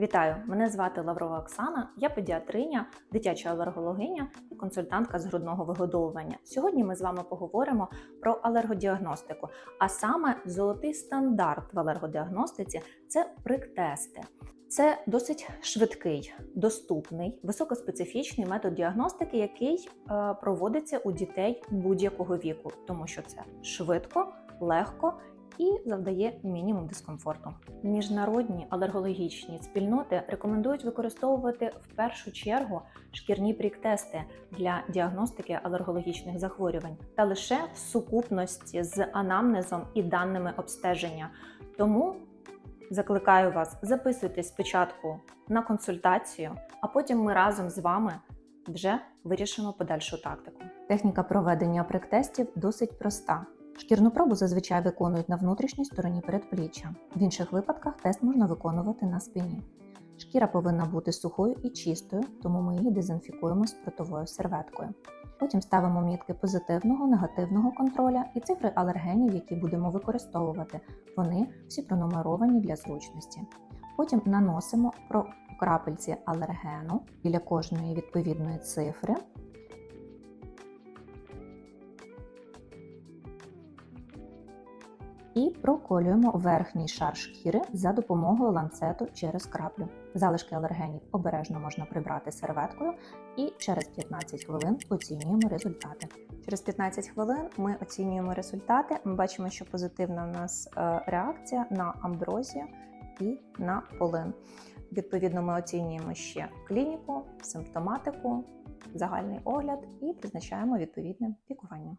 Вітаю! Мене звати Лаврова Оксана, я педіатриня, дитяча алергологиня і консультантка з грудного вигодовування. Сьогодні ми з вами поговоримо про алергодіагностику, а саме золотий стандарт в алергодіагностиці це прик-тести. Це досить швидкий, доступний, високоспецифічний метод діагностики, який е, проводиться у дітей будь-якого віку, тому що це швидко, легко і завдає мінімум дискомфорту. Міжнародні алергологічні спільноти рекомендують використовувати в першу чергу шкірні прік-тести для діагностики алергологічних захворювань та лише в сукупності з анамнезом і даними обстеження. Тому закликаю вас записуйтесь спочатку на консультацію, а потім ми разом з вами вже вирішимо подальшу тактику. Техніка проведення прик-тестів досить проста. Шкірну пробу зазвичай виконують на внутрішній стороні передпліччя. В інших випадках тест можна виконувати на спині. Шкіра повинна бути сухою і чистою, тому ми її дезінфікуємо спиртовою серветкою. Потім ставимо мітки позитивного, негативного контроля і цифри алергенів, які будемо використовувати. Вони всі пронумеровані для зручності. Потім наносимо про крапельці алергену біля кожної відповідної цифри. І проколюємо верхній шар шкіри за допомогою ланцету через краплю. Залишки алергенів обережно можна прибрати серветкою і через 15 хвилин оцінюємо результати. Через 15 хвилин ми оцінюємо результати. Ми бачимо, що позитивна у нас е, реакція на амброзію і на полин. Відповідно, ми оцінюємо ще клініку, симптоматику, загальний огляд і призначаємо відповідне лікування.